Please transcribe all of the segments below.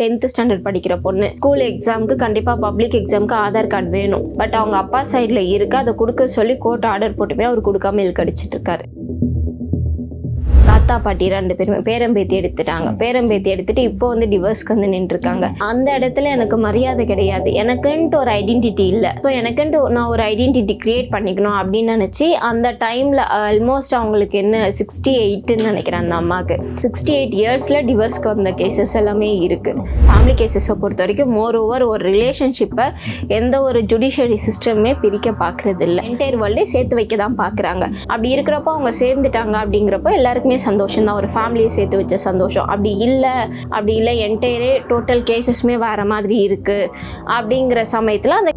Tenth standard படிக்கிற பொண்ணு. School எக்ஸாமுக்கு கண்டிப்பாக பப்ளிக் எக்ஸாமுக்கு ஆதார் கார்டு வேணும். பட் அவங்க அப்பா சைடில் இருக்கு அதை கொடுக்க சொல்லி கோர்ட் ஆர்டர் போட்டுமே அவர் கொடுக்காம இழுக்கடிச்சிட்டு இருக்காரு. தாத்தா பாட்டி ரெண்டு பேருமே பேரம்பேத்தி எடுத்துட்டாங்க. பேரம்பேத்தி எடுத்துட்டு இப்போ வந்து டிவோர்ஸ்க்கு வந்து நின்றுருக்காங்க. அந்த இடத்துல எனக்கு மரியாதை கிடையாது. எனக்குன்ட்டு ஒரு ஐடென்டிட்டி இல்லை. ஸோ எனக்குன்ட்டு நான் ஒரு ஐடென்டிட்டி கிரியேட் பண்ணிக்கணும் அப்படின்னு நினச்சி அந்த டைமில் ஆல்மோஸ்ட் அவங்களுக்கு என்ன சிக்ஸ்டி எயிட்டுன்னு நினைக்கிறேன் அந்த அம்மாவுக்கு. சிக்ஸ்டி எயிட் இயர்ஸில் டிவோர்ஸ்க்கு வந்த கேசஸ் எல்லாமே இருக்குது ஃபேமிலி கேசஸை பொறுத்த வரைக்கும் மோர் ஓவர் ஒரு ரிலேஷன்ஷிப்பை எந்த ஒரு ஜுடிஷியரி சிஸ்டமே பிரிக்க பார்க்குறது இல்லை என்டையர் வேர்ல்டே சேர்த்து வைக்க தான் பார்க்குறாங்க அப்படி இருக்கிறப்போ அவங்க சேர்ந்துட்டாங்க அப்படிங்கிறப்போ எல்லாருக்குமே சந்தோஷம் தான் ஒரு ஃபேமிலியை சேர்த்து வச்ச சந்தோஷம். அப்படி இல்லை அப்படி இல்லை என்டையரே டோட்டல் கேசஸ்மே வேறு மாதிரி இருக்குது அப்படிங்கிற சமயத்தில் அந்த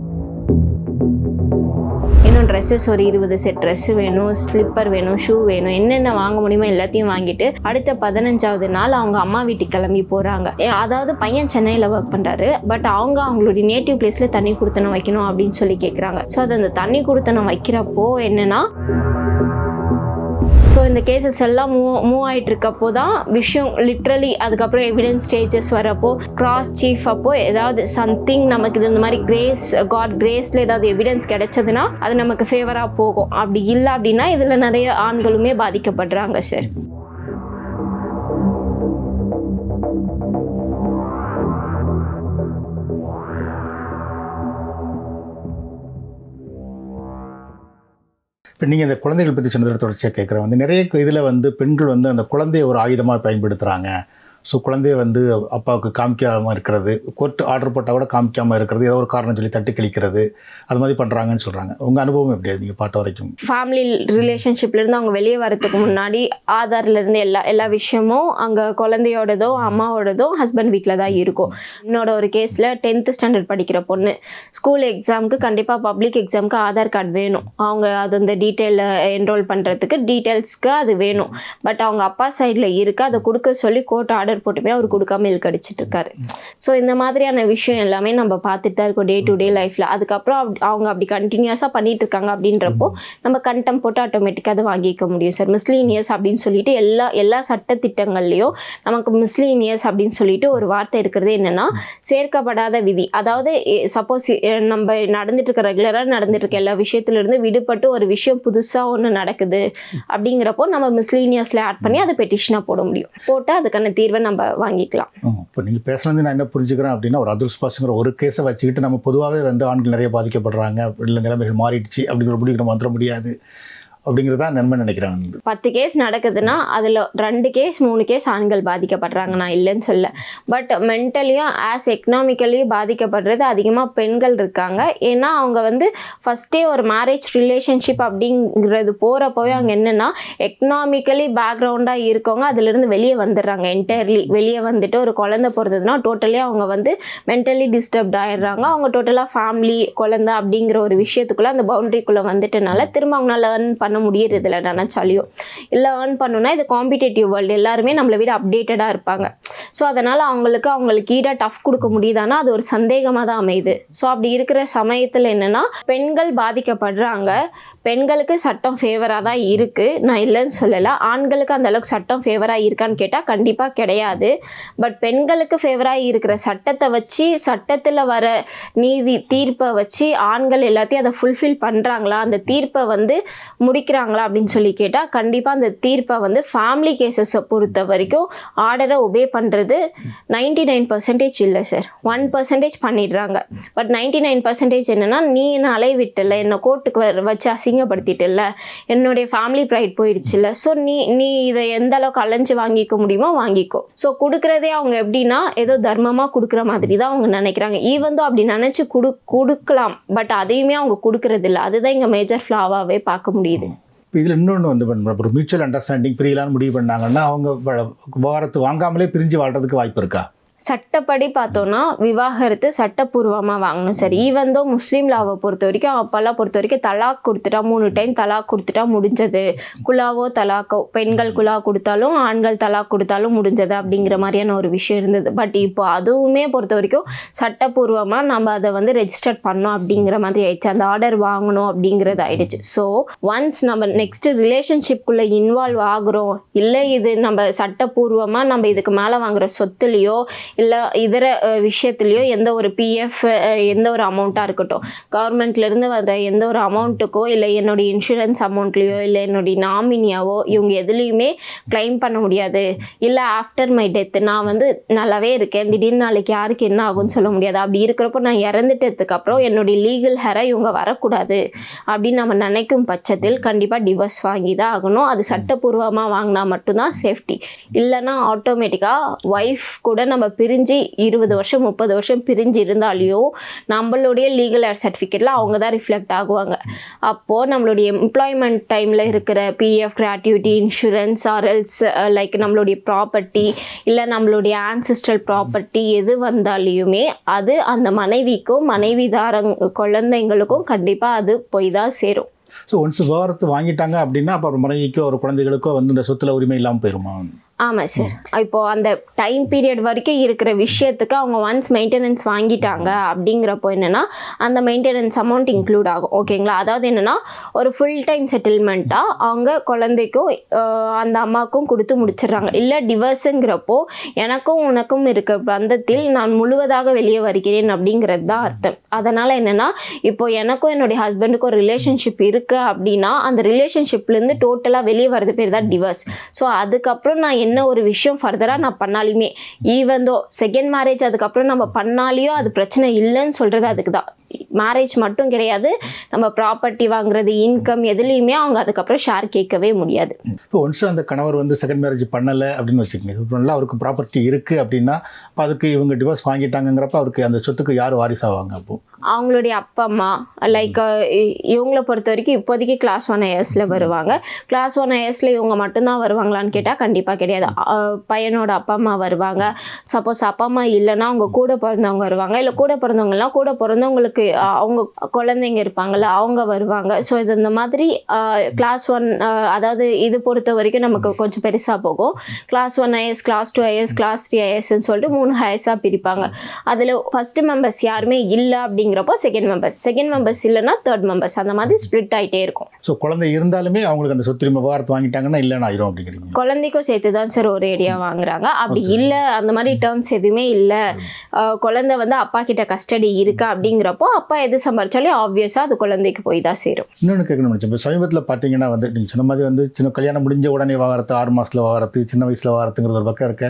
இன்னும் ட்ரெஸ்ஸஸ் ஒரு இருபது செட் ட்ரெஸ் வேணும் ஸ்லிப்பர் வேணும் ஷூ வேணும் என்னென்ன வாங்க முடியுமோ எல்லாத்தையும் வாங்கிட்டு அடுத்த பதினஞ்சாவது நாள் அவங்க அம்மா வீட்டுக்கு கிளம்பி போகிறாங்க அதாவது பையன் சென்னையில் ஒர்க் பண்ணுறாரு பட் அவங்க அவங்களுடைய நேட்டிவ் பிளேஸில் தண்ணி கொடுத்தனம் வைக்கணும் அப்படின்னு சொல்லி கேட்குறாங்க ஸோ அது அந்த தண்ணி கொடுத்தனம் வைக்கிறப்போ என்னென்னா இந்த கேசஸ் எல்லாம் மூவ் மூவ் ஆகிட்டு இருக்கப்போ தான் விஷயம் லிட்ரலி அதுக்கப்புறம் எவிடன்ஸ் ஸ்டேஜஸ் வரப்போ கிராஸ் சீஃப் அப்போ ஏதாவது சம்திங் நமக்கு இது இந்த மாதிரி கிரேஸ் காட் கிரேஸில் ஏதாவது எவிடன்ஸ் கிடைச்சதுன்னா அது நமக்கு ஃபேவராக போகும். அப்படி இல்லை அப்படின்னா இதில் நிறைய ஆண்களுமே பாதிக்கப்படுறாங்க சார் இப்போ நீங்கள் இந்த குழந்தைகள் பற்றி சொன்னதோட தொடர்ச்சியாக கேட்குறேன் வந்து நிறைய இதில் வந்து பெண்கள் வந்து அந்த குழந்தையை ஒரு ஆயுதமாக பயன்படுத்துகிறாங்க ஸோ குழந்தைய வந்து அப்பாவுக்கு காமிக்காமல் இருக்கிறது கோர்ட் ஆர்டர் போட்டால் கூட காமிக்காமல் இருக்கிறது ஏதோ ஒரு காரணம் சொல்லி தட்டி கழிக்கிறது அது மாதிரி பண்ணுறாங்கன்னு சொல்கிறாங்க உங்கள் அனுபவம் எப்படி நீங்கள் பார்த்த வரைக்கும்? ஃபேமிலி ரிலேஷன்ஷிப்லேருந்து அவங்க வெளியே வரதுக்கு முன்னாடி ஆதார்லேருந்து எல்லா எல்லா விஷயமும் அங்கே குழந்தையோடதோ அம்மாவோடதோ ஹஸ்பண்ட் வீட்டில் தான் இருக்கும். என்னோட ஒரு கேஸில் டென்த்து ஸ்டாண்டர்ட் படிக்கிற பொண்ணு ஸ்கூல் எக்ஸாமுக்கு கண்டிப்பாக பப்ளிக் எக்ஸாமுக்கு ஆதார் கார்டு வேணும். அவங்க அது அந்த டீட்டெயிலில் என்ரோல் பண்ணுறதுக்கு டீட்டெயில்ஸ்க்கு அது வேணும். பட் அவங்க அப்பா சைடில் இருக்குது அதை கொடுக்க சொல்லி கோர்ட் ஆர்டர் போட்டுமே அவர் கொடுக்காம இழுக்கடிச்சிட்டு இருக்காரு ஸோ இந்த மாதிரியான விஷயம் எல்லாமே நம்ம பார்த்துட்டு தான் இருக்கோம் டே டு டே லைஃப்பில் அதுக்கப்புறம் அவங்க அப்படி கண்டினியூஸாக பண்ணிட்டு இருக்காங்க அப்படின்றப்போ நம்ம கண்டம் போட்டு ஆட்டோமேட்டிக்காக அதை வாங்கிக்க முடியும். சார் மிஸ்லீனியஸ் அப்படின்னு சொல்லிட்டு எல்லா எல்லா சட்டத்திட்டங்கள்லையும் நமக்கு மிஸ்லீனியஸ் அப்படின்னு சொல்லிட்டு ஒரு வார்த்தை இருக்கிறது என்னன்னா சேர்க்கப்படாத விதி. அதாவது சப்போஸ் நம்ம நடந்துட்டு இருக்க ரெகுலராக நடந்துட்டு இருக்க எல்லா விஷயத்துலேருந்து விடுபட்டு ஒரு விஷயம் புதுசாக ஒன்று நடக்குது அப்படிங்கிறப்போ நம்ம மிஸ்லீனியஸில் ஆட் பண்ணி அதை பெட்டிஷனாக போட முடியும். போட்டு அதுக்கான தீர்வை நம்ம வாங்கிக்கலாம். இப்போ நீங்கள் பேசுனது நான் என்ன புரிஞ்சுக்கிறேன் அப்படின்னா ஒரு அதிர்ஷ்பாஸுங்கிற ஒரு கேஸை வச்சுக்கிட்டு நம்ம பொதுவாகவே வந்து ஆண்கள் நிறைய பாதிக்கப்படுறாங்க இல்லை நிலைமைகள் மாறிடுச்சு அப்படிங்கிற முடிவுக்கு நம்ம வந்துட முடியாது. அப்படிங்கிறது தான் நன்மை நினைக்கிறேன் பத்து கேஸ் நடக்குதுன்னா அதில் ரெண்டு கேஸ் மூணு கேஸ் ஆண்கள் பாதிக்கப்படுறாங்க. நான் இல்லைன்னு சொல்ல. பட் மென்டலியும் ஆஸ் எக்கனாமிக்கலியும் பாதிக்கப்படுறது அதிகமாக பெண்கள் இருக்காங்க. ஏன்னா அவங்க வந்து ஃபஸ்ட்டே ஒரு மேரேஜ் ரிலேஷன்ஷிப் அப்படிங்கிறது போகிறப்போவே அவங்க என்னென்னா எக்கனாமிக்கலி பேக்ரவுண்டாக இருக்கவங்க அதுலேருந்து வெளியே வந்துடுறாங்க. என்டையர்லி வெளியே வந்துட்டு ஒரு குழந்தை பிறந்ததுன்னா டோட்டலி அவங்க வந்து மென்டலி டிஸ்டர்ப்ட் ஆயிடுறாங்க. அவங்க டோட்டலாக ஃபேமிலி குழந்தை அப்படிங்கிற ஒரு விஷயத்துக்குள்ளே அந்த பவுண்டரிக்குள்ளே வந்துட்டனால திரும்ப அவங்களால லேர்ன் பண்ண முடியறதில்ல. நினச்சாலையும் இல்லை ஏர்ன் பண்ணணும்னா இது காம்படிட்டிவ் வேர்ல்டு எல்லாருமே நம்மளை விட அப்டேட்டடாக இருப்பாங்க. ஸோ அதனால் அவங்களுக்கு அவங்களுக்கு ஈடாக டஃப் கொடுக்க முடியுதானா? அது ஒரு சந்தேகமாக தான் அமையுது. ஸோ அப்படி இருக்கிற சமயத்தில் என்னென்னா பெண்கள் பாதிக்கப்படுறாங்க. பெண்களுக்கு சட்டம் ஃபேவராக தான் இருக்குது நான் இல்லைன்னு சொல்லலை. ஆண்களுக்கு அந்த அளவுக்கு சட்டம் ஃபேவராக இருக்கான்னு கேட்டால் கண்டிப்பாக கிடையாது. பட் பெண்களுக்கு ஃபேவராக இருக்கிற சட்டத்தை வச்சு சட்டத்தில் வர நீதி தீர்ப்பை வச்சு ஆண்கள் எல்லாத்தையும் அதை ஃபுல்ஃபில் பண்ணுறாங்களா அந்த தீர்ப்பை வந்து முடிக்கிறாங்களா அப்படின்னு சொல்லி கேட்டால் கண்டிப்பாக அந்த தீர்ப்பை வந்து ஃபேமிலி கேசஸை பொறுத்த வரைக்கும் ஆர்டரை ஒபே பண்ணுறது நைன்டி நைன் பர்சன்டேஜ் இல்லை சார் ஒன் பர்சன்டேஜ் பண்ணிடுறாங்க. பட் நைன்டி நைன் பர்சன்டேஜ் என்னென்னா நீ என்ன அலை என்னை கோர்ட்டுக்கு வச்சு அசிங்கப்படுத்திட்டில்ல என்னுடைய ஃபேமிலி ப்ரைட் போயிடுச்சுல்ல ஸோ நீ நீ இதை எந்த அளவுக்கு அலைஞ்சு வாங்கிக்க முடியுமோ வாங்கிக்கோ. ஸோ கொடுக்குறதே அவங்க எப்படின்னா ஏதோ தர்மமாக கொடுக்குற மாதிரி தான் அவங்க நினைக்கிறாங்க. ஈவந்தோ அப்படி நினச்சி கொடு கொடுக்கலாம் பட் அதையுமே அவங்க கொடுக்குறதில்ல. அதுதான் இங்கே மேஜர் ஃப்ளாவாகவே பார்க்க முடியுது. இப்போ இதில் இன்னொன்று வந்து பண்ண ஒரு மியூச்சுவல் அண்டர்ஸ்டாண்டிங் பிரியலான்னு முடிவு பண்ணாங்கன்னா அவங்க வ- வாங்காமலே பிரிஞ்சு வாழ்கிறதுக்கு வாய்ப்பு இருக்கா? சட்டப்படி பார்த்தோன்னா விவாகரத்து சட்டப்பூர்வமாக வாங்கணும். சார் ஈவன் தோ முஸ்லீம் லாவை பொறுத்த வரைக்கும் அப்போல்லாம் பொறுத்த வரைக்கும் தலாக் கொடுத்துட்டா மூணு டைம் தலாக் கொடுத்துட்டா முடிஞ்சது. குலாவோ தலாக்கோ பெண்கள் குலா கொடுத்தாலும் ஆண்கள் தலாக் கொடுத்தாலும் முடிஞ்சது அப்படிங்கிற மாதிரியான ஒரு விஷயம் இருந்தது. பட் இப்போ அதுவுமே பொறுத்த வரைக்கும் சட்டப்பூர்வமாக நம்ம அதை வந்து ரெஜிஸ்டர் பண்ணோம் அப்படிங்கிற மாதிரி ஆயிடுச்சு. அந்த ஆர்டர் வாங்கணும் அப்படிங்கிறது ஆயிடுச்சு. ஸோ ஒன்ஸ் நம்ம நெக்ஸ்ட் ரிலேஷன்ஷிப்குள்ளே இன்வால்வ் ஆகுறோம் இல்லை இது நம்ம சட்டப்பூர்வமாக நம்ம இதுக்கு மேலே வாங்குற சொத்துலேயோ இல்லை இதர விஷயத்துலையோ எந்த ஒரு பிஎஃப் எந்த ஒரு அமௌண்ட்டாக இருக்கட்டும். கவர்மெண்ட்லேருந்து வர எந்த ஒரு அமௌண்ட்டுக்கோ இல்லை என்னுடைய இன்சூரன்ஸ் அமௌண்ட்லேயோ இல்லை என்னுடைய நாமினியாவோ இவங்க எதுலேயுமே கிளைம் பண்ண முடியாது. இல்லை ஆஃப்டர் மை டெத் நான் வந்து நல்லாவே இருக்கேன். திடீர்னு நாளைக்கு யாருக்கு என்ன ஆகும்னு சொல்ல முடியாது. அப்படி இருக்கிறப்போ நான் இறந்துட்டதுக்கப்புறம் என்னுடைய லீகல் ஹேரை இவங்க வரக்கூடாது. அப்படின்னு நம்ம நினைக்கும் பட்சத்தில் கண்டிப்பாக டிவோர்ஸ் வாங்கி தான் ஆகணும். அது சட்டப்பூர்வமாக வாங்கினா மட்டும்தான் சேஃப்டி இல்லைன்னா ஆட்டோமேட்டிக்காக ஒய்ஃப் கூட நம்ம பிரிஞ்சு இருபது வருஷம் முப்பது வருஷம் பிரிஞ்சு இருந்தாலையும் நம்மளுடைய லீகல் ஏர் சர்டிஃபிகேட்டில் அவங்க தான் ரிஃப்ளெக்ட் ஆகுவாங்க. அப்போது நம்மளுடைய எம்ப்ளாய்மெண்ட் டைமில் இருக்கிற பிஎஃப் கிராட்டிவிட்டி இன்சூரன்ஸ் ஆர்எல்ஸ் லைக் நம்மளுடைய ப்ராப்பர்ட்டி இல்லை நம்மளுடைய ஆன்சிஸ்ட்ரல் ப்ராப்பர்ட்டி எது வந்தாலையுமே அது அந்த மனைவிக்கும் மனைவிதாரங் குழந்தைங்களுக்கும் கண்டிப்பாக அது போய் தான் சேரும். ஸோ ஒன்ஸ் விவரத்து வாங்கிட்டாங்க அப்படின்னா அப்போ மனைவிக்கோ ஒரு குழந்தைகளுக்கோ வந்து இந்த சொத்துல உரிமை இல்லாமல் போயிருமா? ஆமாம் சார் இப்போ அந்த டைம் பீரியட் வரைக்கும் இருக்கிற விஷயத்துக்கு அவங்க ஒன்ஸ் மெயின்டெனன்ஸ் வாங்கிட்டாங்க அப்படிங்கிறப்போ என்னென்னா அந்த மெயின்டெனன்ஸ் அமௌண்ட் இன்க்ளூட் ஆகும். ஓகேங்களா அதாவது என்னென்னா ஒரு ஃபுல் டைம் செட்டில்மெண்ட்டாக அவங்க குழந்தைக்கும் அந்த அம்மாவுக்கும் கொடுத்து முடிச்சிடுறாங்க. இல்லை டிவர்ஸுங்கிறப்போ எனக்கும் உனக்கும் இருக்க பந்தத்தில் நான் முழுவதாக வெளியே வருகிறேன் அப்படிங்கிறது தான் அர்த்தம். அதனால் என்னென்னா இப்போ எனக்கும் என்னுடைய ஹஸ்பண்டுக்கும் ஒரு ரிலேஷன்ஷிப் இருக்குது அப்படின்னா அந்த ரிலேஷன்ஷிப்லேருந்து டோட்டலாக வெளியே வரது பேர் தான் டிவர்ஸ் ஸோ அதுக்கப்புறம் நான் என்ன ஒரு விஷயம் ஃபர்தராக நான் பண்ணாலுமே ஈவன் தோ செகண்ட் மேரேஜ் அதுக்கப்புறம் நம்ம பண்ணாலேயும் அது பிரச்சனை இல்லைன்னு சொல்கிறது அதுக்கு தான் மேரேஜ் மட்டும் கிடையாது. நம்ம ப்ராப்பர்ட்டி வாங்குறது இன்கம் எதுலேயுமே அவங்க அதுக்கப்புறம் ஷேர் கேட்கவே முடியாது. இப்போ ஒன்ஸ் அந்த கணவர் வந்து செகண்ட் மேரேஜ் பண்ணலை அப்படின்னு வச்சுக்கோங்க. இப்போ நல்லா அவருக்கு ப்ராப்பர்ட்டி இருக்குது அப்படின்னா அப்போ அதுக்கு இவங்க டிவோர்ஸ் வாங்கிட்டாங்கங்கிறப்ப அவருக்கு அந்த சொத்துக்கு யார் வாரிசாவாங்க அப்போ? அவங்களுடைய அப்பா அம்மா லைக் இவங்கள பொறுத்த வரைக்கும் இப்போதைக்கு கிளாஸ் ஒன் இயர்ஸில் வருவாங்க. கிளாஸ் ஒன் இயர்ஸில் இவங்க மட்டும்தான் வருவாங்களான்னு கேட்டால் கண்டிப்பாக கிடையாது. பையனோட அப்பா அம்மா வருவாங்க. சப்போஸ் அப்பா அம்மா இல்லைன்னா அவங்க கூட பிறந்தவங்க வருவாங்க. இல்லை கூட பிறந்தவங்கலாம் கூட பிறந்தவங்களுக்கு அஹ், அவங்க குழந்தைங்க இருப்பாங்கல்ல அவங்க வருவாங்க. ஸோ இது இந்த மாதிரி கிளாஸ் ஒன் அதாவது இது பொறுத்த வரைக்கும் நமக்கு கொஞ்சம் பெருசாக போகும். Class one is class two is class three ஐஎஸ்ன்னு சொல்லிட்டு மூணு ஹையர்ஸாக பிரிப்பாங்க. அதில் ஃபஸ்ட்டு மெம்பர்ஸ் யாருமே இல்லை அப்படிங்கிறப்போ செகண்ட் மெம்பர்ஸ் செகண்ட் மெம்பர்ஸ் இல்லைன்னா தேர்ட் மெம்பர்ஸ் அந்த மாதிரி ஸ்ப்ளிட் ஆகிட்டே இருக்கும். ஸோ குழந்தை இருந்தாலுமே அவங்களுக்கு அந்த சொத்துரிமை விவகாரத்து வாங்கிட்டாங்கன்னா இல்லைன்னு ஆயிரும் அப்படிங்கிறீங்க. குழந்தைக்கும் சேர்த்து தான் சார் ஒரு ஏரியா வாங்குறாங்க. அப்படி இல்லை அந்த மாதிரி டேர்ம்ஸ் எதுவுமே இல்லை. குழந்தை வந்து அப்பா கிட்ட கஸ்டடி இருக்கு அப்படிங்கிறப்போ அப்பா எது சம்பாரிச்சாலும் ஆப்வியஸாக அது குழந்தைக்கு போய் தான் சேரும். இன்னொன்று கேட்கணும் இப்போ சமீபத்தில் பார்த்தீங்கன்னா வந்து நீங்கள் சொன்ன மாதிரி வந்து சின்ன கல்யாணம் முடிஞ்ச உடனே வாரத்து ஆறு மாதத்தில் வாரத்து சின்ன வயசில் வாரத்துங்கிற ஒரு பக்கம் இருக்க.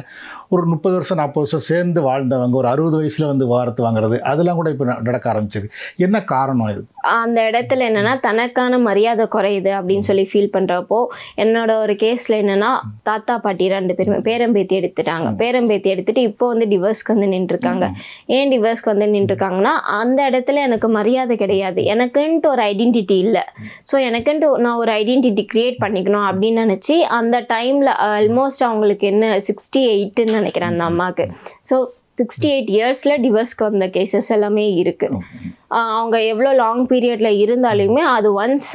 ஒரு முப்பது வருஷம் நாற்பது வருஷம் சேர்ந்து வாழ்ந்தவங்க ஒரு அறுபது வயசில் வந்து வாரத்து வாங்குறது அதெல்லாம் கூட இப்போ நடக்க ஆரம்பிச்சது. என்ன காரணம் இது? அந்த இடத்துல என்னன்னா தனக்கான மரியாதை குறையுது அப்படின்னு சொல்லி ஃபீல் பண்ணுறப்போ என்னோட ஒரு கேஸில் என்னன்னா தாத்தா பாட்டி ரெண்டு பேருமே பேரம்பேத்தி எடுத்துட்டாங்க. பேரம்பேத்தி எடுத்துட்டு இப்போ வந்து டிவோர்ஸ்க்கு வந்து நின்றுருக்காங்க. ஏன் டிவோர்ஸ்க்கு வந்து நின்றுருக்காங்கன்னா அந்த இடத்துல எனக்கு மரியாதை கிடையாது. எனக்குன்ட்டு ஒரு ஐடென்டிட்டி இல்லை. ஸோ எனக்குன்ட்டு நான் ஒரு ஐடென்டிட்டி க்ரியேட் பண்ணிக்கணும் அப்படின்னு நினச்சி அந்த டைமில் ஆல்மோஸ்ட் அவங்களுக்கு என்ன சிக்ஸ்டி எயிட்டுன்னு நினைக்கிறேன் அந்த அம்மாவுக்கு. ஸோ சிக்ஸ்டி எயிட் இயர்ஸில் டிவோர்ஸ்க்கு வந்த கேசஸ் எல்லாமே இருக்குது அவங்க எவ்வளோ லாங் பீரியடில் இருந்தாலுமே அது ஒன்ஸ்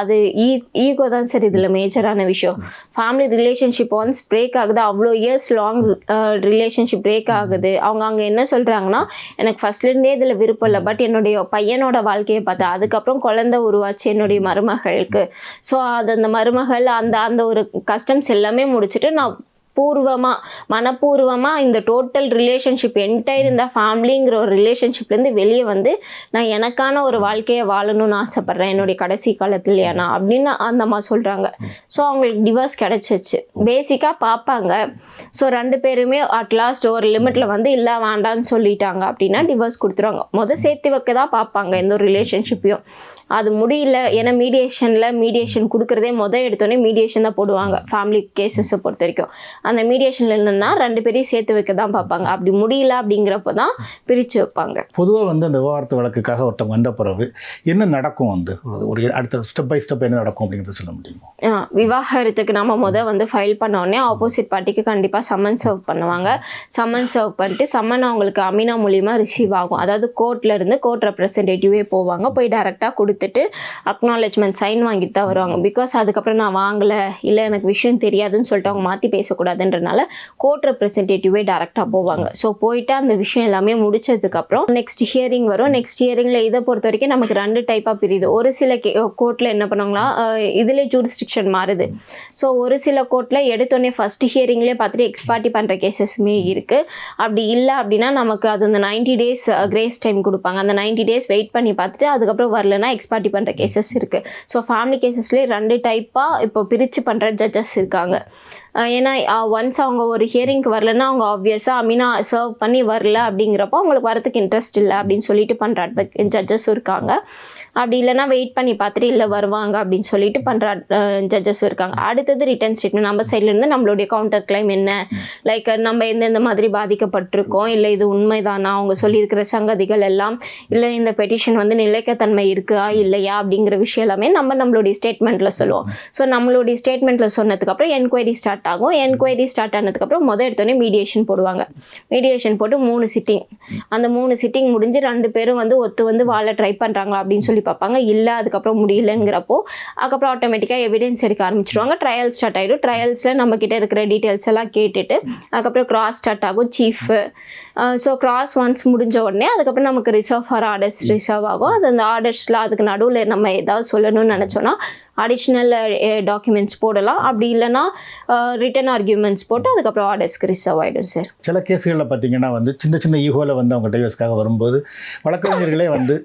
அது ஈ ஈகோ தான் சார் இதில் மேஜரான விஷயம். ஃபேமிலி ரிலேஷன்ஷிப் ஒன்ஸ் பிரேக் ஆகுது அவ்வளோ இயர்ஸ் லாங் ரிலேஷன்ஷிப் பிரேக் ஆகுது. அவங்க அங்கே என்ன சொல்கிறாங்கன்னா எனக்கு ஃபர்ஸ்ட்லேருந்தே இதில் விருப்பம் இல்லை பட் என்னுடைய பையனோட வாழ்க்கையை பார்த்தா அதுக்கப்புறம் குழந்தை உருவாச்சு என்னுடைய மருமகளுக்கு. ஸோ அது அந்த மருமகள் அந்த அந்த ஒரு கஸ்டம்ஸ் எல்லாமே முடிச்சுட்டு நான் பூர்வமாக மனப்பூர்வமாக இந்த டோட்டல் ரிலேஷன்ஷிப் என்டையர் இந்த ஃபேமிலிங்கிற ஒரு ரிலேஷன்ஷிப்லேருந்து வெளியே வந்து நான் எனக்கான ஒரு வாழ்க்கையை வாழணும்னு ஆசைப்பட்றேன். என்னுடைய கடைசி காலத்தில் ஏன்னா அப்படின்னு அந்த அம்மா சொல்கிறாங்க ஸோ அவங்களுக்கு டிவோர்ஸ் கிடச்சிச்சு. பேசிக்காக பார்ப்பாங்க ஸோ ரெண்டு பேருமே அட்லாஸ்ட் ஒரு லிமிட்டில் வந்து இல்லை வேண்டான்னு சொல்லிட்டாங்க அப்படின்னா டிவோர்ஸ் கொடுத்துருவாங்க. முதல் சேர்த்து வைக்க தான் பார்ப்பாங்க எந்த ஒரு ரிலேஷன்ஷிப்பையும் அது முடியல. ஏன்னா மீடியேஷனில் மீடியேஷன் கொடுக்குறதே மொதல் எடுத்தோடனே மீடியேஷன் தான் போடுவாங்க. ஃபேமிலி கேசஸை பொறுத்த வரைக்கும். அந்த மீடியேஷனில் என்னென்னா ரெண்டு பேரையும் சேர்த்து வைக்க தான் பார்ப்பாங்க. அப்படி முடியல அப்படிங்கிறப்ப தான் பிரித்து வைப்பாங்க. பொதுவாக வந்து அந்த விவாகரத்து வழக்குக்காக ஒருத்தவங்க வந்த பிறகு என்ன நடக்கும் வந்து? ஒரு- அடுத்த ஸ்டெப் பை ஸ்டெப் என்ன நடக்கும் அப்படிங்கிறத சொல்ல முடியுமா? ஆ, விவாகரத்துக்கு நம்ம முத வந்து ஃபைல் பண்ண உடனே ஆப்போசிட் பார்ட்டிக்கு கண்டிப்பாக சம்மன் சர்வ் பண்ணுவாங்க. சம்மன் சர்வ் பண்ணிட்டு சம்மன் அவங்களுக்கு அமினா மூலியமாக ரிசீவ் ஆகும். அதாவது கோர்ட்ல இருந்து கோர்ட் ரெப்ரசன்டேட்டிவே போவாங்க. போய் டைரெக்டாக கொடுத்துட்டு அக்னாலேஜ்மெண்ட் சைன் வாங்கிட்டு தான் வருவாங்க. பிகாஸ் அதுக்கப்புறம் நான் வாங்கலை இல்லை எனக்கு விஷயம் தெரியாதுன்னு சொல்லிட்டு அவங்க மாற்றி பேசக்கூடாது. கூடாதுன்றனால கோர்ட் ரெப்ரசன்டேட்டிவே டேரெக்டாக போவாங்க. ஸோ போயிட்டு அந்த விஷயம் எல்லாமே முடிச்சதுக்கப்புறம் நெக்ஸ்ட் ஹியரிங் வரும். நெக்ஸ்ட் ஹியரிங்கில் இதை பொறுத்த வரைக்கும் நமக்கு ரெண்டு டைப்பாக பிரியுது. ஒரு சில கே கோர்ட்டில் என்ன பண்ணுவாங்களா இதிலே ஜூரிஸ்டிக்ஷன் மாறுது. ஸோ ஒரு சில கோர்ட்டில் எடுத்தோடனே ஃபஸ்ட் ஹியரிங்லேயே பார்த்துட்டு எக்ஸ்பார்ட்டி பண்ணுற கேசஸுமே இருக்குது அப்படி இல்லை அப்படின்னா நமக்கு அது அந்த நைன்டி டேஸ் கிரேஸ் டைம் கொடுப்பாங்க. அந்த நைன்டி டேஸ் வெயிட் பண்ணி பார்த்துட்டு அதுக்கப்புறம் வரலன்னா எக்ஸ்பார்ட்டி பண்ணுற கேசஸ் இருக்குது ஸோ ஃபேமிலி கேசஸ்லேயே ரெண்டு டைப்பாக இப்போ பிரித்து பண்ணுற ஜட்ஜஸ் இருக்காங்க. ஏன்னா ஒன்ஸ் அவங்க ஒரு ஹியரிங்க்கு வரலன்னா அவங்க ஆப்வியஸாக அமீனா சர்வ் பண்ணி வரல அப்படிங்கிறப்போ அவங்களுக்கு வரதுக்கு இன்ட்ரெஸ்ட் இல்லை அப்படின்னு சொல்லிட்டு பண்ணுற அட்வக் ஜட்ஜஸும் இருக்காங்க. அப்படி இல்லைன்னா வெயிட் பண்ணி பார்த்துட்டு இல்லை வருவாங்க அப்படின்னு சொல்லிட்டு பண்ணுற ஜட்ஜஸும் இருக்காங்க. அடுத்தது ரிட்டர்ன் ஸ்டேட்மெண்ட் நம்ம சைட்லேருந்து நம்மளுடைய கவுண்டர் கிளைம் என்ன? லைக் நம்ம எந்தெந்த மாதிரி பாதிக்கப்பட்டிருக்கோம்? இல்லை இது உண்மைதானா? அவங்க சொல்லியிருக்கிற சங்கதிகள் எல்லாம் இல்லை இந்த பெட்டிஷன் வந்து நிலைக்கத்தன்மை இருக்கா? இல்லையா? அப்படிங்கிற விஷயம் எல்லாமே நம்ம நம்மளுடைய ஸ்டேட்மெண்ட்டில் சொல்லுவோம். ஸோ நம்மளுடைய ஸ்டேட்மெண்ட்டில் சொன்னதுக்கப்புறம் என்கொயரி ஸ்டார்ட் ஆகும். என்கொயரி ஸ்டார்ட் ஆனதுக்கப்புறம் முதல் எடுத்தோடனே மீடியேஷன் போடுவாங்க. மீடியேஷன் போட்டு மூணு சிட்டிங் அந்த மூணு சிட்டிங் முடிஞ்சு ரெண்டு பேரும் வந்து ஒத்து வந்து வாழ ட்ரை பண்ணுறாங்களா அப்படின்னு சொல்லி பார்ப்பாங்க. இல்லை அதுக்கப்புறம் முடியலங்கிறப்போ அதுக்கப்புறம் ஆட்டோமேட்டிக்காக எவிடன்ஸ் எடுக்க ஆரம்பிச்சிருவாங்க. ட்ரையல் ஸ்டார்ட் ஆகிடும் ட்ரையல்ஸில் நம்ம கிட்ட இருக்கிற டீட்டெயில்ஸ் எல்லாம் கேட்டுட்டு அதுக்கப்புறம் கிராஸ் ஸ்டார்ட் ஆகும் சீஃபு ஸோ கிராஸ் ஒன்ஸ் முடிஞ்ச உடனே அதுக்கப்புறம் நமக்கு ரிசர்வ் ஃபார் ஆர்டர்ஸ் ரிசர்வ் ஆகும். அது அந்த ஆர்டர்ஸில் அதுக்கு நடுவில் நம்ம ஏதாவது சொல்லணும்னு நினச்சோன்னா அடிஷ்னல் டாக்குமெண்ட்ஸ் போடலாம். அப்படி இல்லைன்னா ரிட்டன் ஆர்கியூமெண்ட்ஸ் போட்டு அதுக்கப்புறம் ஆர்டர்ஸ்க்கு ரிசர்வ் ஆகிடும் சார் சில கேஸுகளில் பார்த்தீங்கன்னா வந்து சின்ன சின்ன ஈகோவில் வந்து அவங்க டைவர்ஸ்க்காக வரும்போது வழக்கறிஞர்களே வந்து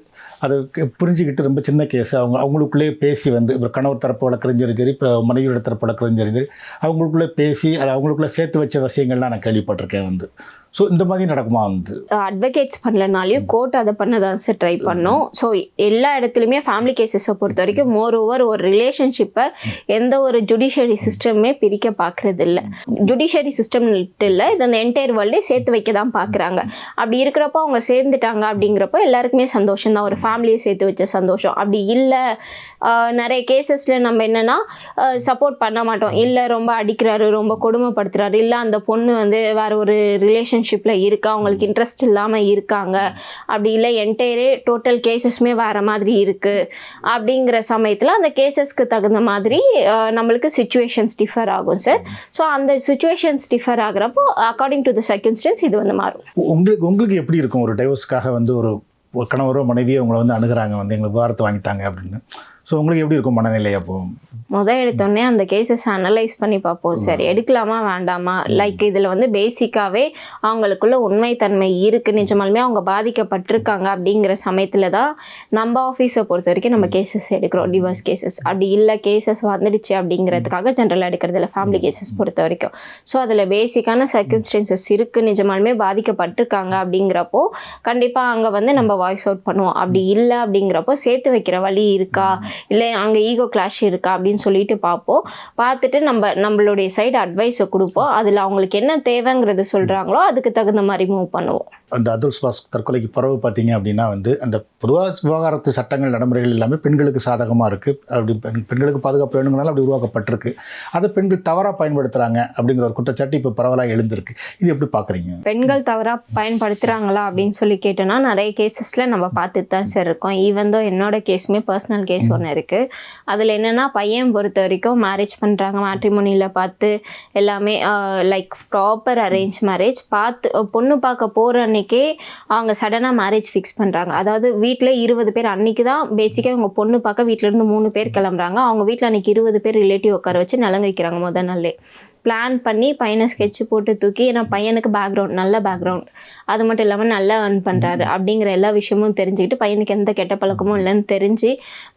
அது புரிஞ்சுக்கிட்டு ரொம்ப சின்ன கேஸ் அவங்க அவங்களுக்குள்ளே பேசி வந்து இப்போ கணவர் தரப்பு வழக்கறிஞரும் சரி இப்போ மனைவியோட தரப்பு வழக்கறிஞரும் சரி அவங்களுக்குள்ளே பேசி அதை அவங்களுக்குள்ளே சேர்த்து வச்ச விஷயங்கள்லாம் நான் கேள்விப்பட்டிருக்கேன் வந்து. ஸோ இந்த மாதிரி நடக்குமா வந்து? அட்வொகேட்ஸ் பண்ணலனாலையும் கோர்ட் அதை பண்ண தான் சார் ட்ரை பண்ணோம் ஸோ எல்லா இடத்துலையுமே ஃபேமிலி கேசஸை பொறுத்த வரைக்கும் மோர் ஓவர் ஒரு ரிலேஷன்ஷிப்பை எந்த ஒரு ஜுடிஷியரி சிஸ்டமே பிரிக்க பார்க்கறது இல்லை ஜுடிஷியரி சிஸ்டம் இல்லை இது அந்த என்டையர் வேர்ல்டே சேர்த்து வைக்க தான் பார்க்குறாங்க அப்படி இருக்கிறப்போ அவங்க சேர்ந்துட்டாங்க அப்படிங்கிறப்போ எல்லாருக்குமே சந்தோஷம் தான் ஒரு ஃபேமிலியை சேர்த்து வச்ச சந்தோஷம். அப்படி இல்லை நிறைய கேசஸில் நம்ம என்னென்னா சப்போர்ட் பண்ண மாட்டோம். இல்லை ரொம்ப அடிக்கிறாரு ரொம்ப கொடுமைப்படுத்துறாரு. இல்லை அந்த பொண்ணு வந்து வேற ஒரு ரிலேஷன்ஷிப்பில் இருக்கா? அவங்களுக்கு இன்ட்ரெஸ்ட் இல்லாமல் இருக்காங்க. அப்படி இல்லை என்டையரே டோட்டல் கேசஸ்மே வேற மாதிரி இருக்குது அப்படிங்கிற சமயத்தில் அந்த கேசஸ்க்கு தகுந்த மாதிரி நம்மளுக்கு சுச்சுவேஷன்ஸ் டிஃபர் ஆகும் சார் ஸோ அந்த சுச்சுவேஷன்ஸ் டிஃபர் ஆகுறப்போ அக்கார்டிங் டு த சர்க்கின்ஸ்டன்ஸ் இது வந்து மாறும். உங்களுக்கு உங்களுக்கு எப்படி இருக்கும்? ஒரு டைவர்ஸ்க்காக வந்து ஒரு ஒரு கணவரோ மனைவியோ உங்களை வந்து அணுகுறாங்க வந்து எங்களுக்கு விவாரத்தை வாங்கிட்டாங்க அப்படின்னு. ஸோ உங்களுக்கு எப்படி இருக்கும் மனநிலை அப்போ? முதல் எடுத்தோடனே அந்த கேசஸ் அனலைஸ் பண்ணி பார்ப்போம். சார் எடுக்கலாமா வேண்டாமா? லைக் இதில் வந்து பேசிக்காகவே அவங்களுக்குள்ள உண்மைத்தன்மை இருக்குது நிஜமாலுமே அவங்க பாதிக்கப்பட்டிருக்காங்க அப்படிங்கிற சமயத்தில் தான் நம்ம ஆஃபீஸை பொறுத்த வரைக்கும் நம்ம கேசஸ் எடுக்கிறோம். டிவோர்ஸ் கேசஸ் அப்படி இல்லை கேசஸ் வந்துடுச்சு அப்படிங்கிறதுக்காக ஜென்ரலாக எடுக்கிறது இல்லை. ஃபேமிலி கேசஸ் பொறுத்த வரைக்கும். ஸோ அதில் பேசிக்கான சர்க்கம்ஸ்டன்சஸ் இருக்குது நிஜமாலுமே பாதிக்கப்பட்டிருக்காங்க அப்படிங்கிறப்போ கண்டிப்பாக அங்கே வந்து நம்ம வாய்ஸ் அவுட் பண்ணுவோம். அப்படி இல்லை அப்படிங்கிறப்போ சேர்த்து வைக்கிற வழி இருக்கா? இல்லை அங்கே ஈகோ கிளாஷ் இருக்கா அப்படின்னு சொல்லிட்டு பார்ப்போம். பார்த்துட்டு நம்ம நம்மளுடைய சைடு அட்வைஸை கொடுப்போம். அதில் அவங்களுக்கு என்ன தேவைங்கிறது சொல்கிறாங்களோ அதுக்கு தகுந்த மாதிரி மூவ் பண்ணுவோம். அந்த அதுல் சுபாஷ் தற்கொலைக்கு பிறகு பார்த்தீங்க அப்படின்னா வந்து அந்த பொதுவாக விவகாரத்து சட்டங்கள் நடைமுறைகள் எல்லாமே பெண்களுக்கு சாதகமாக இருக்குது அப்படி பெண் பெண்களுக்கு பாதுகாப்பு வேணுங்கனால அப்படி உருவாக்கப்பட்டிருக்கு. அதை பெண்கள் தவறாக பயன்படுத்துகிறாங்க அப்படிங்கிற ஒரு குற்றச்சாட்டு இப்போ பரவலாக எழுந்திருக்கு. இது எப்படி பார்க்குறீங்க? பெண்கள் தவறாக பயன்படுத்துகிறாங்களா அப்படின்னு சொல்லி கேட்டோன்னா நிறைய கேசஸில் நம்ம பார்த்துட்டு தான் சார் இருக்கோம். ஈவன் தோ என்னோட கேஸுமே பர்சனல் கேஸ் ஒன்று இருக்குது அதில் என்னென்னா பையன் பொறுத்த வரைக்கும் மேரேஜ் பண்ணுறாங்க மேட்ரிமோனியில் பார்த்து எல்லாமே லைக் ப்ராப்பர் அரேஞ்ச் மேரேஜ் பார்த்து பொண்ணு பார்க்க போகிற அன்னைக்கே அவங்க சடனாக மேரேஜ் ஃபிக்ஸ் பண்ணுறாங்க அதாவது வீட்டில் இருபது பேர் அன்னைக்கு தான் பேசிக்காக இவங்க பொண்ணு பார்க்க வீட்டிலேருந்து மூணு பேர் கிளம்புறாங்க. அவங்க வீட்டில் அன்றைக்கி இருபது பேர் ரிலேட்டிவ் உட்கார வச்சு நலங்கு வைக்கிறாங்க முத நாளே. பிளான் பண்ணி பையனை ஸ்கெட்ச் போட்டு தூக்கி ஏன்னா பையனுக்கு பேக்ரவுண்ட் நல்ல பேக்ரவுண்ட் அது மட்டும் இல்லாமல் நல்லா ஏர்ன் பண்ணுறாரு அப்படிங்கிற எல்லா விஷயமும் தெரிஞ்சுக்கிட்டு பையனுக்கு எந்த கெட்ட பழக்கமும் இல்லைன்னு தெரிஞ்சு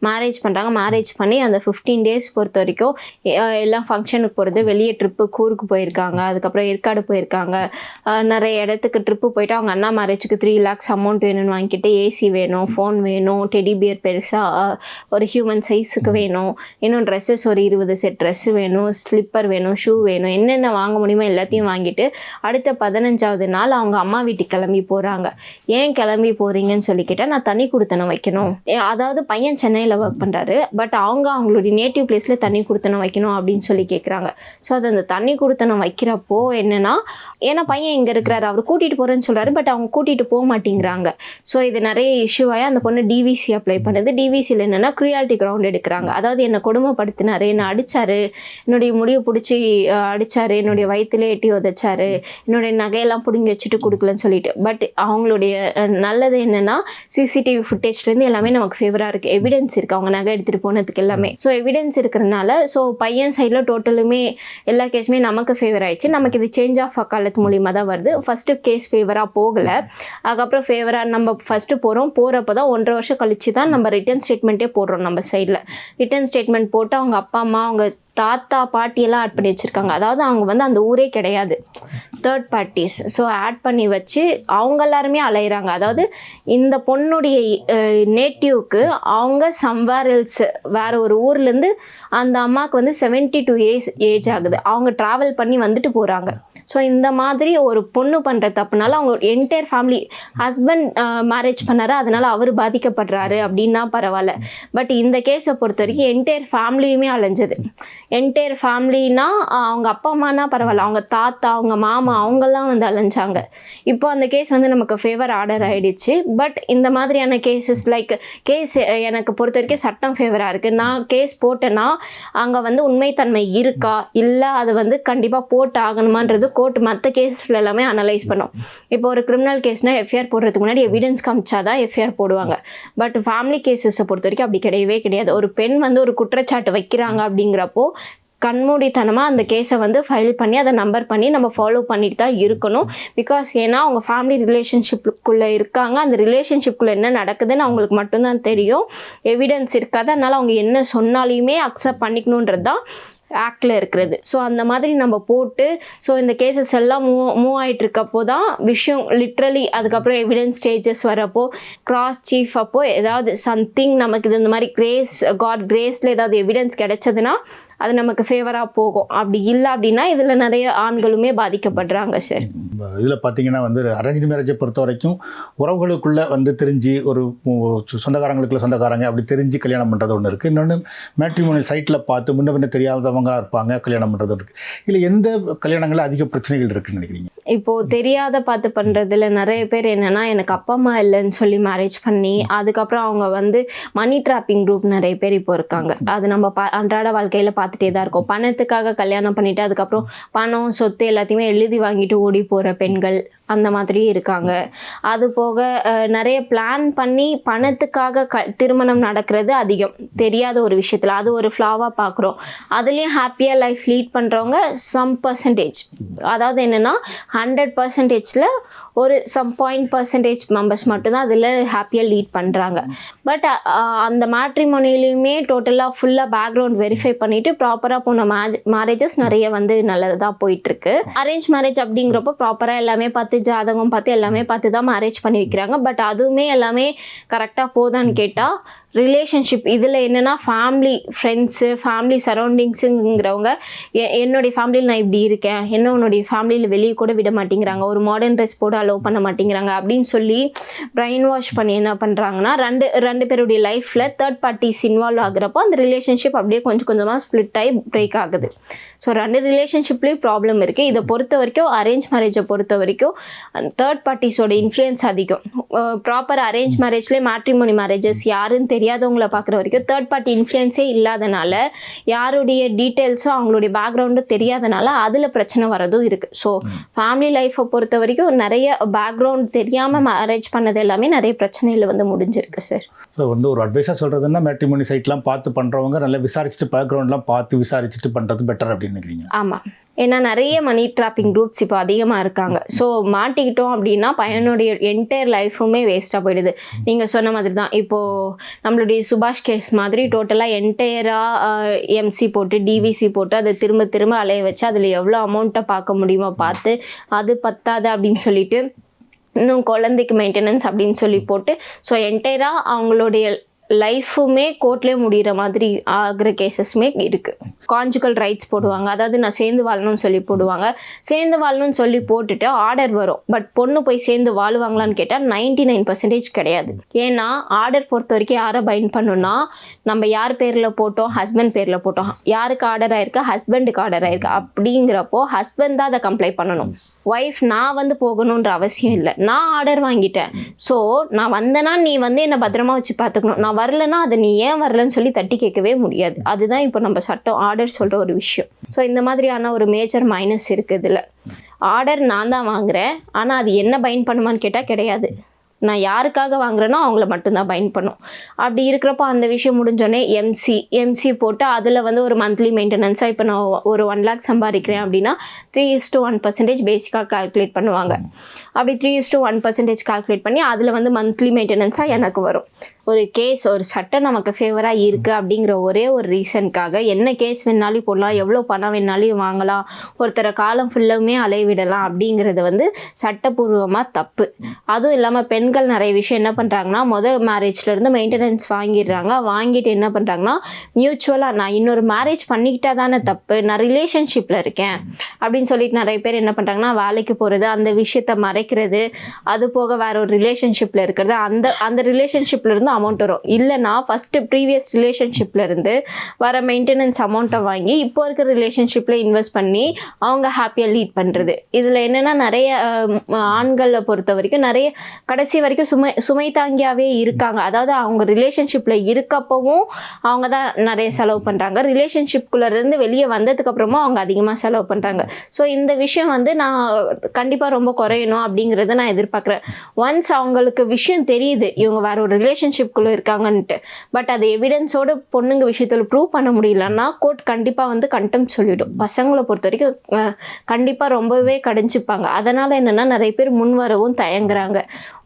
மேரேஜ் பண்ணுறாங்க மேரேஜ் பண்ணி அந்த ஃபிஃப்டீன் டேஸ் பொறுத்த வரைக்கும் எல்லாம் ஃபங்க்ஷனுக்கு போகிறது வெளியே ட்ரிப்பு கூருக்கு போயிருக்காங்க. அதுக்கப்புறம் ஏற்காடு போயிருக்காங்க. நிறைய இடத்துக்கு ட்ரிப்பு போயிட்டு அவங்க அண்ணா மேரேஜுக்கு த்ரீ லேக்ஸ் அமௌண்ட் வேணும்னு வாங்கிட்டு ஏசி வேணும் ஃபோன் வேணும் டெடி பியர் பெருசாக ஒரு ஹியூமன் சைஸுக்கு வேணும். இன்னும் ட்ரெஸ்ஸஸ் ஒரு இருபது செட் ட்ரெஸ் வேணும் ஸ்லிப்பர் வேணும் ஷூ வேணும். என்னென்ன வாங்க முடியுமோ எல்லாத்தையும் வாங்கிட்டு அடுத்த பதினஞ்சாவது நாள் அவங்க அம்மா வீட்டுக்கு கிளம்பி போகிறாங்க ஏன் கிளம்பி போகிறீங்கன்னு சொல்லி நான் தனி கொடுத்தனம் வைக்கணும். ஏ, அதாவது பையன் சென்னையில் ஒர்க் பண்ணுறாரு பட் அவங்க அவங்களுடைய நேட்டிவ் பிளேஸில் தண்ணி கொடுத்தனம் வைக்கணும் அப்படின்னு சொல்லி கேட்குறாங்க ஸோ அது அந்த தண்ணி கொடுத்தனம் வைக்கிறப்போ என்னென்னா ஏன்னா பையன் இங்கே இருக்கிறாரு. அவர் கூட்டிகிட்டு போகிறேன்னு சொல்கிறாரு பட் அவங்க கூட்டிகிட்டு போக மாட்டேங்கிறாங்க. ஸோ இது நிறைய இஷ்யூ அந்த பொண்ணு டிவிசி அப்ளை பண்ணுது. டிவிசியில் என்னென்னா க்ரியாலிட்டி கிரவுண்ட் எடுக்கிறாங்க. அதாவது என்னை கொடுமைப்படுத்தினாரு. என்னை அடித்தார் என்னுடைய முடிவு பிடிச்சி அடிச்சாரு என்னுடைய வயிற்றுல எட்டி உதைச்சாரு என்னுடைய நகையெல்லாம் பிடுங்கி வச்சுட்டு கொடுக்கலன்னு சொல்லிட்டு. பட் அவங்களுடைய நல்லது என்னன்னா சிசிடிவி ஃபுட்டேஜ்லேருந்து எல்லாமே நமக்கு ஃபேவராக இருக்குது எவிடன்ஸ் இருக்குது அவங்க நகை எடுத்துகிட்டு போனதுக்கு எல்லாமே. ஸோ எவிடன்ஸ் இருக்கிறனால ஸோ பையன் சைடில் டோட்டலுமே எல்லா கேஸுமே நமக்கு ஃபேவர் ஆயிடுச்சு. நமக்கு இது சேஞ்ச் ஆஃப் அக்காலத்து மூலியமாக தான் வருது. ஃபஸ்ட்டு கேஸ் ஃபேவராக போகலை. அதுக்கப்புறம் ஃபேவராக நம்ம ஃபஸ்ட்டு போகிறோம் போகிறப்ப தான் ஒன்றரை வருஷம் கழிச்சு தான் நம்ம ரிட்டர்ன் ஸ்டேட்மெண்ட்டே போடுறோம் நம்ம சைடில் ரிட்டர்ன் ஸ்டேட்மெண்ட் போட்டு அவங்க அப்பா அம்மா அவங்க தாத்தா பாட்டியெல்லாம் ஆட் பண்ணி வச்சுருக்காங்க. அதாவது அவங்க வந்து அந்த ஊரே கிடையாது. தேர்ட் பார்ட்டிஸ் ஸோ ஆட் பண்ணி வச்சு அவங்க எல்லாருமே அலையிறாங்க. அதாவது இந்த பொண்ணுடைய நேட்டிவ்க்கு அவங்க சம்வேர் எல்ஸ் வேற ஒரு ஊர்லேருந்து அந்த அம்மாவுக்கு வந்து செவன்ட்டி டூ ஏஜ் ஏஜ் ஆகுது. அவங்க ட்ராவல் பண்ணி வந்துட்டு போகிறாங்க ஸோ இந்த மாதிரி ஒரு பொண்ணு பண்ணுற தப்புனால அவங்க என்டையர் ஃபேமிலி ஹஸ்பண்ட் மேரேஜ் பண்ணாரு. அதனால அவர் பாதிக்கப்படுறாரு அப்படின்னா பரவாயில்ல. பட் இந்த கேஸை பொறுத்த வரைக்கும் என்டையர் ஃபேமிலியுமே அலைஞ்சது. என்டையர் ஃபேமிலினா அவங்க அப்பா அம்மானா பரவாயில்ல. அவங்க தாத்தா அவங்க மாமா அவங்கெல்லாம் வந்து அலைஞ்சாங்க. இப்போ அந்த கேஸ் வந்து நமக்கு ஃபேவர் ஆர்டர் ஆகிடுச்சு பட் இந்த மாதிரியான கேசஸ் லைக் கேஸ் எனக்கு பொறுத்த வரைக்கும் சட்டம் ஃபேவராக இருக்குது நான் கேஸ் போட்டேன்னா அங்கே வந்து உண்மைத்தன்மை இருக்கா? இல்லை அது வந்து கண்டிப்பாக போட்டு ஆகணுமான்றது கோர்ட் மற்ற கேஸில் எல்லாமே அனலைஸ் பண்ணும். இப்போ ஒரு கிரிமினல் கேஸ்னால் எஃப்ஐஆர் போடுறதுக்கு முன்னாடி எவிடன்ஸ் காமிச்சா தான் எஃப்ஐஆர் போடுவாங்க. பட் ஃபேமிலி கேசஸை பொறுத்த வரைக்கும் அப்படி கிடையவே கிடையாது. ஒரு பெண் வந்து ஒரு குற்றச்சாட்டு வைக்கிறாங்க அப்படிங்கிறப்போ கண்மூடித்தனமாக அந்த கேஸை வந்து ஃபைல் பண்ணி அதை நம்பர் பண்ணி நம்ம ஃபாலோ பண்ணிட்டு தான் இருக்கணும். பிகாஸ் ஏன்னா அவங்க ஃபேமிலி ரிலேஷன்ஷிப்புக்குள்ளே இருக்காங்க. அந்த ரிலேஷன்ஷிப்புக்குள்ளே என்ன நடக்குதுன்னு அவங்களுக்கு மட்டும்தான் தெரியும். எவிடன்ஸ் இருக்காது. அதனால் அவங்க என்ன சொன்னாலையுமே அக்செப்ட் பண்ணிக்கணுன்றது தான் ஆக்டில் இருக்கிறது. ஸோ அந்த மாதிரி நம்ம போட்டு ஸோ இந்த கேசஸ் எல்லாம் மூவ் மூவ் ஆகிட்டு இருக்கப்போ தான் விஷயம் லிட்ரலி அதுக்கப்புறம் எவிடன்ஸ் ஸ்டேஜஸ் வரப்போ கிராஸ் சீஃப் அப்போ ஏதாவது சம்திங் நமக்கு இது இந்த மாதிரி கிரேஸ் காட் கிரேஸில் ஏதாவது எவிடன்ஸ் கிடைச்சதுன்னா அது நமக்கு ஃபேவராக போகும். அப்படி இல்லை அப்படின்னா இதில் நிறைய ஆண்களுமே பாதிக்கப்படுறாங்க சார் இதில் பார்த்தீங்கன்னா வந்து அரேஞ்ச் மேரேஜை பொறுத்த வரைக்கும் உறவுகளுக்குள்ளே வந்து தெரிஞ்சு ஒரு சொந்தக்காரங்களுக்குள்ள சொந்தக்காரங்க அப்படி தெரிஞ்சு கல்யாணம் பண்ணுறது ஒன்று இருக்குது இன்னொன்று மேட்ரிமோனி சைட்டில் பார்த்து முன்ன பின்ன தெரியாதவங்க இருப்பாங்க கல்யாணம் பண்ணுறது இருக்குது இல்லை எந்த கல்யாணங்களில் அதிக பிரச்சனைகள் இருக்குன்னு நினைக்கிறீங்க? இப்போ தெரியாத பார்த்து பண்றதுல நிறைய பேர் என்னன்னா எனக்கு அப்பா அம்மா இல்லைன்னு சொல்லி மேரேஜ் பண்ணி அதுக்கப்புறம் அவங்க வந்து மணி ட்ராப்பிங் குரூப் நிறைய பேர் இப்போ இருக்காங்க. அது நம்ம பா அன்றாட வாழ்க்கையில பார்த்துட்டே தான் இருக்கோம். பணத்துக்காக கல்யாணம் பண்ணிட்டு அதுக்கப்புறம் பணம் சொத்து எல்லாத்தையுமே எழுதி வாங்கிட்டு ஓடி போற பெண்கள். அந்த மாதிரி இருக்காங்க. அது போக நிறைய பிளான் பண்ணி பணத்துக்காக க திருமணம் நடக்கிறது அதிகம். தெரியாத ஒரு விஷயத்தில். அது ஒரு ஃப்ளாவாக பார்க்குறோம் அதுலேயும் ஹாப்பியாக லைஃப் லீட் பண்ணுறவங்க சம் பர்சன்டேஜ் அதாவது என்னென்னா ஹண்ட்ரட் பர்சன்டேஜில் ஒரு சம் பாயிண்ட் பர்சன்டேஜ் மெம்பர்ஸ் மட்டும்தான் அதில் ஹாப்பியாக லீட் பண்ணுறாங்க பட் அந்த மேட்ரிமோனிலையுமே டோட்டலாக ஃபுல்லாக பேக்ரவுண்ட் வெரிஃபை பண்ணிவிட்டு ப்ராப்பராக போன மேரேஜஸ் நிறைய வந்து நல்லதாக போயிட்டுருக்கு அரேஞ்ச் மேரேஜ் அப்படிங்கிறப்போ ப்ராப்பராக எல்லாமே பார்த்து ஜாதகம் பார்த்து எல்லாமே பார்த்து தான் மேரேஜ் பண்ணி வைக்கிறாங்க. பட் அதுவுமே எல்லாமே கரெக்டாக போதான்னு கேட்டால் ரிலேஷன்ஷிப் இதில் என்னென்னா ஃபேமிலி ஃப்ரெண்ட்ஸு ஃபேமிலி சரௌண்டிங்ஸுங்கிறவங்க என்னுடைய ஃபேமிலியில் நான் இப்படி இருக்கேன். என்ன உன்னுடைய ஃபேமிலியில் வெளியே கூட விட மாட்டேங்கிறாங்க. ஒரு மாடர்ன் ட்ரெஸ் போட அலோவ் பண்ண மாட்டேங்கிறாங்க. அப்படின்னு சொல்லி பிரைன் வாஷ் பண்ணி என்ன பண்ணுறாங்கன்னா ரெண்டு ரெண்டு பேருடைய லைஃப்பில் தேர்ட் பார்ட்டிஸ் இன்வால்வ் ஆகுறப்போ அந்த ரிலேஷன்ஷிப் அப்படியே கொஞ்சம் கொஞ்சமாக ஸ்ப்ளிட் ஆகி பிரேக் ஆகுது. ஸோ ரெண்டு ரிலேஷன்ஷிப்லேயும் ப்ராப்ளம் இருக்குது இதை பொறுத்த வரைக்கும் அரேஞ்ச் மேரேஜை பொறுத்த வரைக்கும் தேர்ட் பார்ட்டிஸோட இன்ஃப்ளூயன்ஸ் அதிகம். ப்ராப்பர் அரேஞ்ச் மேரேஜ்லேயே மேட்ரிமோனி மேரேஜஸ் யாருன்னு தெரியாதவங்கள பார்க்குற வரைக்கும் தேர்ட் பார்ட்டி இன்ஃப்ளூயன்ஸே இல்லாதனால யாருடைய டீட்டெயில்ஸும் அவங்களுடைய பேக்ரவுண்டும் தெரியாதனால அதில் பிரச்சனை வரதும் இருக்குது ஸோ ஃபேமிலி லைஃப்பை பொறுத்த வரைக்கும் நிறைய பேக்ரவுண்ட் தெரியாமல் மேரேஜ் பண்ணது எல்லாமே நிறைய பிரச்சனையில் வந்து முடிஞ்சிருக்கு சார் ஸோ வந்து ஒரு அட்வைஸாக சொல்கிறதுன்னா மேட்ரிமோனி சைட்லாம் பார்த்து பண்ணுறவங்க நல்லா விசாரிச்சுட்டு பேக்ரவுண்ட்லாம் பார்த்து விசாரிச்சுட்டு பண்ணுறது பெட்டர் அப்படின்னு நினைக்கிறீங்க? ஆமாம் ஏன்னா நிறைய மணி ட்ராப்பிங் குரூப்ஸ் இப்போ அதிகமாக இருக்காங்க. ஸோ மாட்டிக்கிட்டோம் அப்படின்னா பையனுடைய என்டையர் லைஃபுமே வேஸ்ட்டாக போயிடுது. நீங்கள் சொன்ன மாதிரி தான் இப்போது நம்மளுடைய சுபாஷ் கேஸ் மாதிரி டோட்டலாக என்டையராக எம்சி போட்டு டிவிசி போட்டு அதை திரும்ப திரும்ப அலைய வச்சு அதில் எவ்வளோ அமௌண்ட்டை பார்க்க முடியுமோ பார்த்து அது பத்தாது அப்படின்னு சொல்லிட்டு இன்னும் குழந்தைக்கு மெயின்டெனன்ஸ் அப்படின்னு சொல்லி போட்டு ஸோ என்டையராக அவங்களுடைய லைஃபுமே கோர்ட்லேயே முடிகிற மாதிரி ஆகிற கேசஸ்மே இருக்குது கான்ஜுகல் ரைட்ஸ் போடுவாங்க. அதாவது நான் சேர்ந்து வாழணும்னு சொல்லி போடுவாங்க. சேர்ந்து வாழணும்னு சொல்லி போட்டுட்டு ஆர்டர் வரும். பட் பொண்ணு போய் சேர்ந்து வாழுவாங்களான்னு கேட்டால் நைன்டி நைன் பர்சன்டேஜ் கிடையாது. ஏன்னா ஆர்டர் பொறுத்த வரைக்கும் யாரை பைண்ட் பண்ணுன்னா நம்ம யார் பேரில் போட்டோம்? ஹஸ்பண்ட் பேரில் போட்டோம். யாருக்கு ஆர்டர் ஆயிருக்கு? ஹஸ்பண்டுக்கு ஆர்டர் ஆயிருக்கு. அப்படிங்கிறப்போ ஹஸ்பண்ட் தான் அதை கம்ப்ளைண்ட் பண்ணணும். ஒய்ஃப் நான் வந்து போகணுன்ற அவசியம் இல்லை. நான் ஆர்டர் வாங்கிட்டேன். ஸோ நான் வந்தேன்னா நீ வந்து என்னை பத்திரமா வச்சு பார்த்துக்கணும். நான் வரலன்னா அதை நீ ஏன் வரலன்னு சொல்லி தட்டி கேட்கவே முடியாது. அதுதான் இப்போ நம்ம சட்டம் ஆர்டர் சொல்கிற ஒரு விஷயம். ஸோ இந்த மாதிரியான ஒரு மேஜர் மைனஸ் இருக்குது இதில். ஆர்டர் நான் தான் வாங்குறேன். ஆனால் அது என்ன பைண்ட் பண்ணுமான்னு கேட்டால் கிடையாது. நான் யாருக்காக வாங்குறேனோ அவங்கள மட்டும்தான் பைண்ட் பண்ணும். அப்படி இருக்கிறப்போ அந்த விஷயம் முடிஞ்சோடனே எம்சி எம்சி போட்டு அதில் வந்து ஒரு மந்த்லி மெயின்டெனன்ஸாக இப்போ நான் ஒரு ஒன் லேக் சம்பாதிக்கிறேன் அப்படின்னா three is two one percentage பேசிக்காக கால்குலேட் பண்ணுவாங்க. அப்படி three is two one percentage calculate பண்ணி அதில் வந்து மந்த்லி மெயின்டெனன்ஸாக எனக்கு வரும். ஒரு கேஸ் ஒரு சட்டம் நமக்கு ஃபேவராக இருக்குது அப்படிங்கிற ஒரே ஒரு ரீசனுக்காக என்ன கேஸ் வேணாலும் போடலாம் எவ்வளோ பணம் வேணாலும் வாங்கலாம் ஒருத்தரை காலம் ஃபுல்லுமே அலைவிடலாம் அப்படிங்கிறது வந்து சட்டப்பூர்வமாக தப்பு. அதுவும் இல்லாமல் பெண்கள் நிறைய விஷயம் என்ன பண்ணுறாங்கன்னா மொதல் மேரேஜ்லேருந்து மெயின்டெனன்ஸ் வாங்கிடுறாங்க. வாங்கிட்டு என்ன பண்ணுறாங்கன்னா மியூச்சுவலாக நான் இன்னொரு மேரேஜ் பண்ணிக்கிட்டா தானே தப்பு நான் ரிலேஷன்ஷிப்பில் இருக்கேன் அப்படின்னு சொல்லிட்டு நிறைய பேர் என்ன பண்ணுறாங்கன்னா வேலைக்கு போகிறது அந்த விஷயத்த மறைக்கிறது அது போக வேற ஒரு ரிலேஷன்ஷிப்பில் இருக்கிறது அந்த அந்த ரிலேஷன்ஷிப்லேருந்து அமௌண்ட் வரும். இல்லைனா ஃபஸ்ட்டு ப்ரீவியஸ் ரிலேஷன்ஷிப்லேருந்து வர மெயின்டெனன்ஸ் அமௌண்ட்டை வாங்கி இப்போ இருக்கிற ரிலேஷன்ஷிப்பில் இன்வெஸ்ட் பண்ணி அவங்க ஹாப்பியாக லீட் பண்ணுறது இதில் என்னென்னா நிறைய ஆண்களை பொறுத்த வரைக்கும் நிறைய கடைசி வரைக்கும் சுமை சுமை தாங்கியாகவே இருக்காங்க. அதாவது அவங்க ரிலேஷன்ஷிப்பில் இருக்கப்பவும் அவங்க தான் நிறைய செலவு பண்ணுறாங்க ரிலேஷன்ஷிப்குள்ளே இருந்து வெளியே வந்ததுக்கப்புறமும் அவங்க அதிகமாக செலவு பண்ணுறாங்க ஸோ இந்த விஷயம் வந்து நான் கண்டிப்பாக ரொம்ப குறையணும் அப்படிங்கிறத நான் எதிர்பார்க்குறேன். ஒன்ஸ் அவங்களுக்கு விஷயம் தெரியுது இவங்க வேற ஒரு ரிலேஷன்ஷிப் ரிலேஷன்ஷிப்குள்ளே இருக்காங்கன்ட்டு பட் அது எவிடன்ஸோட பொண்ணுங்க விஷயத்தில் ப்ரூவ் பண்ண முடியலன்னா கோர்ட் கண்டிப்பாக வந்து கண்டெம் சொல்லிடும். பசங்களை பொறுத்த வரைக்கும் கண்டிப்பாக ரொம்பவே கடைஞ்சிப்பாங்க. அதனால் என்னென்னா நிறைய பேர் முன் வரவும் தயங்குறாங்க.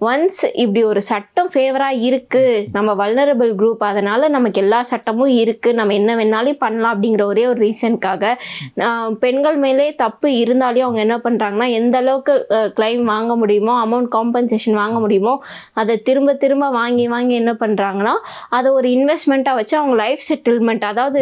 ஒன்ஸ் இப்படி ஒரு சட்டம் ஃபேவராக இருக்குது நம்ம வல்னரபிள் குரூப் அதனால் நமக்கு எல்லா சட்டமும் இருக்குது நம்ம என்ன வேணாலும் பண்ணலாம் அப்படிங்கிற ஒரே ஒரு ரீசனுக்காக பெண்கள் மேலே தப்பு இருந்தாலையும் அவங்க என்ன பண்ணுறாங்கன்னா எந்த அளவுக்கு கிளைம் வாங்க முடியுமோ அமௌண்ட் காம்பன்சேஷன் வாங்க முடியுமோ அதை திரும்ப திரும்ப வாங்கி வாங்கி என்ன பண்ணுறாங்கன்னா அதை ஒரு இன்வெஸ்ட்மெண்ட்டாக வச்சு அவங்க லைஃப் செட்டில்மெண்ட் அதாவது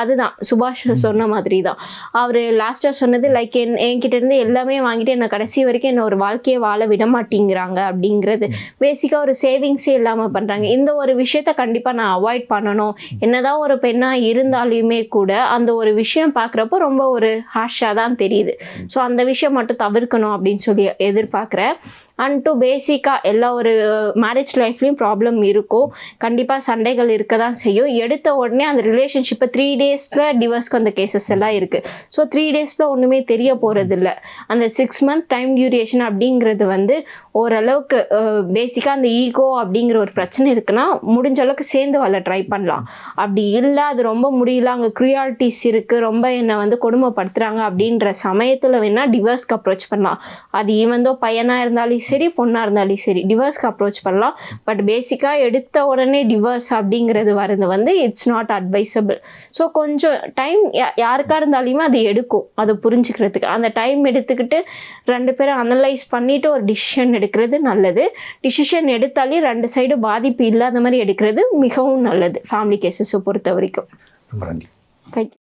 அதுதான். சுபாஷ் சொன்ன மாதிரி தான் அவர் லாஸ்ட்டாக சொன்னது லைக் என் என்கிட்ட இருந்து எல்லாமே வாங்கிட்டு என்னை கடைசி வரைக்கும் என்ன ஒரு வாழ்க்கையை வாழ விட மாட்டேங்கிறாங்க அப்படிங்கிறது. பேசிக்காக ஒரு சேவிங்ஸே இல்லாமல் பண்ணுறாங்க இந்த ஒரு விஷயத்த கண்டிப்பாக நான் அவாய்ட் பண்ணணும். என்னதான் ஒரு பெண்ணாக இருந்தாலுமே கூட அந்த ஒரு விஷயம் பார்க்குறப்போ ரொம்ப ஒரு ஹாஷாக தான் தெரியுது. ஸோ அந்த விஷயம் மட்டும் தவிர்க்கணும் அப்படின்னு சொல்லி எதிர்பார்க்குறேன். அண்ட் டு பேசிக்காக எல்லா ஒரு uh, மேரேஜ் லைஃப்லேயும் ப்ராப்ளம் இருக்கும் கண்டிப்பாக சண்டைகள் இருக்க தான் செய்யும். எடுத்த உடனே அந்த ரிலேஷன்ஷிப்பை த்ரீ டேஸில் டிவர்ஸ்க்கு அந்த கேசஸ் எல்லாம் இருக்குது ஸோ த்ரீ டேஸில் ஒன்றுமே தெரிய போகிறதில்ல அந்த சிக்ஸ் மந்த் டைம் டியூரேஷன் அப்படிங்கிறது வந்து ஓரளவுக்கு uh, பேசிக்காக அந்த ஈகோ அப்படிங்கிற ஒரு பிரச்சனை இருக்குன்னா முடிஞ்ச அளவுக்கு சேர்ந்து வாழ ட்ரை பண்ணலாம். அப்படி இல்லை அது ரொம்ப முடியல அங்கே க்ரியாலிட்டிஸ் இருக்குது ரொம்ப என்னை வந்து கொடுமைப்படுத்துகிறாங்க அப்படின்ற சமயத்தில் வேணால் டிவர்ஸ்க்கு அப்ரோச் பண்ணலாம். அது ஈவந்தோ பையனாக இருந்தாலும் சரி பொண்ணாக இருந்தாலும் சரி டிவோர்ஸ்க்கு அப்ரோச் பண்ணலாம். பட் பேசிக்காக எடுத்த உடனே டிவோர்ஸ் அப்படிங்கிறது வரது வந்து இட்ஸ் நாட் அட்வைசபிள் ஸோ கொஞ்சம் டைம் யாருக்காக இருந்தாலுமே அது எடுக்கும் அதை புரிஞ்சுக்கிறதுக்கு. அந்த டைம் எடுத்துக்கிட்டு ரெண்டு பேரும் அனலைஸ் பண்ணிவிட்டு ஒரு டிசிஷன் எடுக்கிறது நல்லது. டிசிஷன் எடுத்தாலே ரெண்டு சைடு பாதிப்பு இல்லாத மாதிரி எடுக்கிறது மிகவும் நல்லது ஃபேமிலி கேசஸை பொறுத்த வரைக்கும். ரொம்ப நன்றி. You.